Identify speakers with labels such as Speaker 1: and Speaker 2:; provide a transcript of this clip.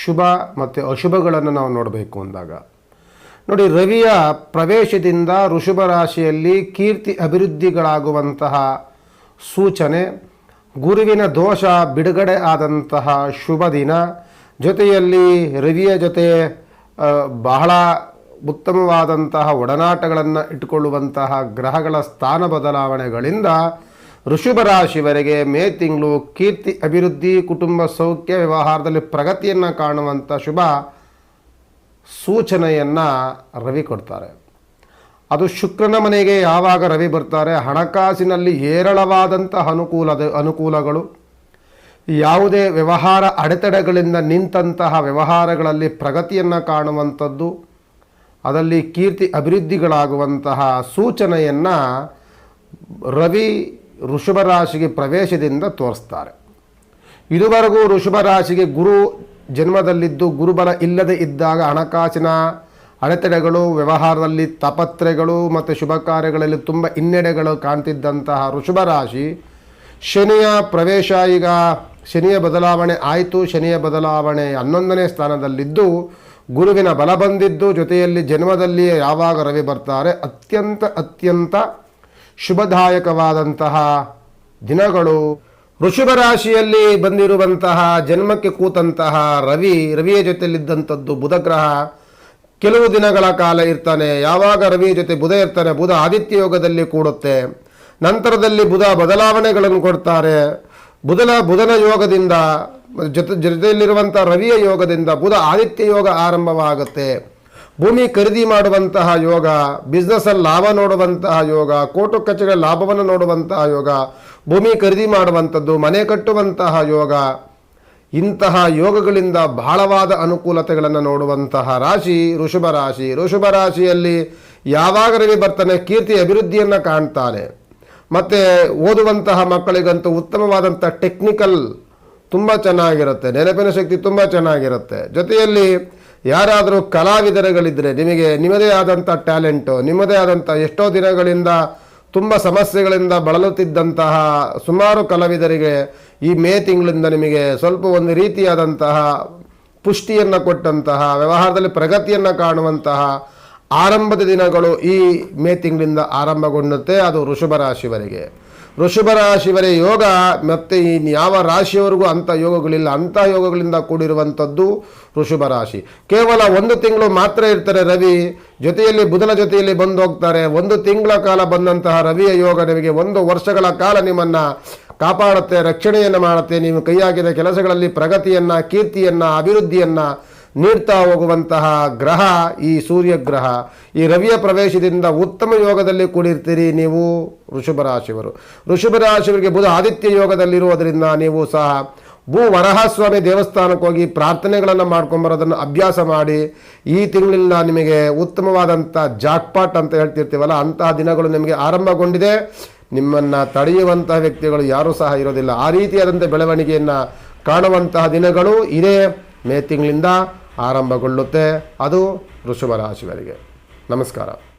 Speaker 1: ಶುಭ ಮತ್ತು ಅಶುಭಗಳನ್ನು ನಾವು ನೋಡಬೇಕು ಅಂದಾಗ. ನೋಡಿ, ರವಿಯ ಪ್ರವೇಶದಿಂದ ಋಷಭ ರಾಶಿಯಲ್ಲಿ ಕೀರ್ತಿ ಅಭಿವೃದ್ಧಿಗಳಾಗುವಂತಹ ಸೂಚನೆ, ಗುರುವಿನ ದೋಷ ಬಿಡುಗಡೆ ಆದಂತಹ ಶುಭ ದಿನ, ಜೊತೆಯಲ್ಲಿ ರವಿಯ ಜೊತೆ ಬಹಳ ಉತ್ತಮವಾದಂತಹ ಒಡನಾಟಗಳನ್ನು ಇಟ್ಟುಕೊಳ್ಳುವಂತಹ ಗ್ರಹಗಳ ಸ್ಥಾನ ಬದಲಾವಣೆಗಳಿಂದ ಋಷಭ ರಾಶಿವರೆಗೆ ಮೇ ತಿಂಗಳು ಕೀರ್ತಿ, ಅಭಿವೃದ್ಧಿ, ಕುಟುಂಬ ಸೌಖ್ಯ, ವ್ಯವಹಾರದಲ್ಲಿ ಪ್ರಗತಿಯನ್ನು ಕಾಣುವಂಥ ಶುಭ ಸೂಚನೆಯನ್ನು ರವಿ ಕೊಡ್ತಾರೆ. ಅದು ಶುಕ್ರನ ಮನೆಗೆ ಯಾವಾಗ ರವಿ ಬರ್ತಾರೆ, ಹಣಕಾಸಿನಲ್ಲಿ ಹೇರಳವಾದಂಥ ಅನುಕೂಲದ, ಅನುಕೂಲಗಳು, ಯಾವುದೇ ವ್ಯವಹಾರ ಅಡೆತಡೆಗಳಿಂದ ನಿಂತಹ ವ್ಯವಹಾರಗಳಲ್ಲಿ ಪ್ರಗತಿಯನ್ನು ಕಾಣುವಂಥದ್ದು, ಅದರಲ್ಲಿ ಕೀರ್ತಿ, ಅಭಿವೃದ್ಧಿಗಳಾಗುವಂತಹ ಸೂಚನೆಯನ್ನು ರವಿ ವೃಷಭ ರಾಶಿಗೆ ಪ್ರವೇಶದಿಂದ ತೋರಿಸ್ತಾರೆ. ಇದುವರೆಗೂ ಋಷಭ ರಾಶಿಗೆ ಗುರು ಜನ್ಮದಲ್ಲಿದ್ದು ಗುರುಬಲ ಇಲ್ಲದೆ ಇದ್ದಾಗ ಹಣಕಾಸಿನ ಅಡೆತಡೆಗಳು, ವ್ಯವಹಾರದಲ್ಲಿ ತಪತ್ರೆಗಳು ಮತ್ತು ಶುಭ ಕಾರ್ಯಗಳಲ್ಲಿ ತುಂಬ ಹಿನ್ನಡೆಗಳು ಕಾಣ್ತಿದ್ದಂತಹ ವೃಷಭ ರಾಶಿ ಶನಿಯ ಪ್ರವೇಶ ಈಗ ಶನಿಯ ಬದಲಾವಣೆ ಆಯಿತು. ಶನಿಯ ಬದಲಾವಣೆ ಹನ್ನೊಂದನೇ ಸ್ಥಾನದಲ್ಲಿದ್ದು ಗುರುವಿನ ಬಲ ಬಂದಿದ್ದು ಜೊತೆಯಲ್ಲಿ ಜನ್ಮದಲ್ಲಿ ಯಾವಾಗ ರವಿ ಬರ್ತಾರೆ? ಅತ್ಯಂತ ಅತ್ಯಂತ ಶುಭದಾಯಕವಾದಂತಹ ದಿನಗಳು. ವೃಷಭ ರಾಶಿಯಲ್ಲಿ ಬಂದಿರುವಂತಹ ಜನ್ಮಕ್ಕೆ ಕೂತಂತಹ ರವಿ, ರವಿಯ ಜೊತೆಯಲ್ಲಿದ್ದಂಥದ್ದು ಬುಧ ಗ್ರಹ. ಕೆಲವು ದಿನಗಳ ಕಾಲ ಇರ್ತಾನೆ, ಯಾವಾಗ ರವಿಯ ಜೊತೆ ಬುಧ ಇರ್ತಾನೆ, ಬುಧ ಆದಿತ್ಯ ಯೋಗದಲ್ಲಿ ಕೂಡುತ್ತೆ. ನಂತರದಲ್ಲಿ ಬುಧ ಬದಲಾವಣೆಗಳನ್ನು ಕೊಡ್ತಾರೆ. ಬುಧನ ಬುಧನ ಯೋಗದಿಂದ, ಜೊತೆ ಜೊತೆಯಲ್ಲಿರುವಂಥ ರವಿಯ ಯೋಗದಿಂದ ಬುಧ ಆದಿತ್ಯ ಯೋಗ ಆರಂಭವಾಗುತ್ತೆ. ಭೂಮಿ ಖರೀದಿ ಮಾಡುವಂತಹ ಯೋಗ ಬಿಸ್ನೆಸ್ಸಲ್ಲಿ ಲಾಭ ನೋಡುವಂತಹ ಯೋಗ, ಕೋಟು ಕಚೇರಿ ಲಾಭವನ್ನು ನೋಡುವಂತಹ ಯೋಗ, ಭೂಮಿ ಖರೀದಿ ಮಾಡುವಂಥದ್ದು, ಮನೆ ಕಟ್ಟುವಂತಹ ಯೋಗ, ಇಂತಹ ಯೋಗಗಳಿಂದ ಬಹಳವಾದ ಅನುಕೂಲತೆಗಳನ್ನು ನೋಡುವಂತಹ ರಾಶಿ ಋಷಭ ರಾಶಿ. ಋಷಭ ರಾಶಿಯಲ್ಲಿ ಯಾವಾಗ ರವಿ ಬರ್ತಾನೆ, ಕೀರ್ತಿ ಅಭಿವೃದ್ಧಿಯನ್ನು ಕಾಣ್ತಾನೆ. ಮತ್ತು ಓದುವಂತಹ ಮಕ್ಕಳಿಗಂತೂ ಉತ್ತಮವಾದಂಥ ಟೆಕ್ನಿಕಲ್ ತುಂಬ ಚೆನ್ನಾಗಿರುತ್ತೆ, ನೆನಪಿನ ಶಕ್ತಿ ತುಂಬ ಚೆನ್ನಾಗಿರುತ್ತೆ. ಜೊತೆಯಲ್ಲಿ ಯಾರಾದರೂ ಕಲಾವಿದರುಗಳಿದ್ದರೆ ನಿಮಗೆ ನಿಮ್ಮದೇ ಆದಂಥ ಟ್ಯಾಲೆಂಟು, ನಿಮ್ಮದೇ ಆದಂಥ ಎಷ್ಟೋ ದಿನಗಳಿಂದ ತುಂಬ ಸಮಸ್ಯೆಗಳಿಂದ ಬಳಲುತ್ತಿದ್ದಂತಹ ಸುಮಾರು ಕಲಾವಿದರಿಗೆ ಈ ಮೇ ತಿಂಗಳಿಂದ ನಿಮಗೆ ಸ್ವಲ್ಪ ಒಂದು ರೀತಿಯಾದಂತಹ ಪುಷ್ಟಿಯನ್ನು ಕೊಟ್ಟಂತಹ, ವ್ಯವಹಾರದಲ್ಲಿ ಪ್ರಗತಿಯನ್ನು ಕಾಣುವಂತಹ ಆರಂಭದ ದಿನಗಳು ಈ ಮೇ ತಿಂಗಳಿಂದ ಆರಂಭಗೊಂಡುತ್ತೆ. ಅದು ವೃಷಭ ರಾಶಿವರೆಗೆ. ವೃಷಭ ರಾಶಿವರೆ ಯೋಗ ಮತ್ತು ಈ ಯಾವ ರಾಶಿಯವರೆಗೂ ಅಂಥ ಯೋಗಗಳಿಲ್ಲ. ಅಂಥ ಯೋಗಗಳಿಂದ ಕೂಡಿರುವಂಥದ್ದು ವೃಷಭ ರಾಶಿ. ಕೇವಲ ಒಂದು ತಿಂಗಳು ಮಾತ್ರ ಇರ್ತಾರೆ ರವಿ. ಜೊತೆಯಲ್ಲಿ ಬುಧನ ಜೊತೆಯಲ್ಲಿ ಬಂದು ಹೋಗ್ತಾರೆ. ಒಂದು ತಿಂಗಳ ಕಾಲ ಬಂದಂತಹ ರವಿಯ ಯೋಗ ನಿಮಗೆ ಒಂದು ವರ್ಷಗಳ ಕಾಲ ನಿಮ್ಮನ್ನು ಕಾಪಾಡುತ್ತೆ, ರಕ್ಷಣೆಯನ್ನು ಮಾಡುತ್ತೆ. ನೀವು ಕೈಯಾಗಿದ ಕೆಲಸಗಳಲ್ಲಿ ಪ್ರಗತಿಯನ್ನು, ಕೀರ್ತಿಯನ್ನು, ಅಭಿವೃದ್ಧಿಯನ್ನು ನೀಡ್ತಾ ಹೋಗುವಂತಹ ಗ್ರಹ, ಈ ಸೂರ್ಯಗ್ರಹ, ಈ ರವಿಯ ಪ್ರವೇಶದಿಂದ ಉತ್ತಮ ಯೋಗದಲ್ಲಿ ಕೂಡಿರ್ತೀರಿ ನೀವು ಋಷಭ ರಾಶಿಯವರು ಋಷಭ ರಾಶಿಯವರಿಗೆ ಬುಧ ಆದಿತ್ಯ ಯೋಗದಲ್ಲಿರುವುದರಿಂದ ನೀವು ಸಹ ಭೂ ವರಹಸ್ವಾಮಿ ದೇವಸ್ಥಾನಕ್ಕೆ ಹೋಗಿ ಪ್ರಾರ್ಥನೆಗಳನ್ನು ಮಾಡ್ಕೊಂಬರೋದನ್ನು ಅಭ್ಯಾಸ ಮಾಡಿ, ಈ ತಿಂಗಳಿಂದ ನಿಮಗೆ ಉತ್ತಮವಾದಂಥ ಜಾಕ್ಪಾಟ್ ಅಂತ ಹೇಳ್ತಿರ್ತೀವಲ್ಲ, ಅಂತಹ ದಿನಗಳು ನಿಮಗೆ ಆರಂಭಗೊಂಡಿದೆ. ನಿಮ್ಮನ್ನು ತಡೆಯುವಂತಹ ವ್ಯಕ್ತಿಗಳು ಯಾರೂ ಸಹ ಇರೋದಿಲ್ಲ. ಆ ರೀತಿಯಾದಂಥ ಬೆಳವಣಿಗೆಯನ್ನು ಕಾಣುವಂತಹ ದಿನಗಳು ಇದೇ. ಮೇ ತಿಂಗಳಿಂದ ಆರಂಭಗೊಳ್ಳುತ್ತೆ. ಅದು ವೃಷಭ ರಾಶಿಗಳಿಗೆ ನಮಸ್ಕಾರ.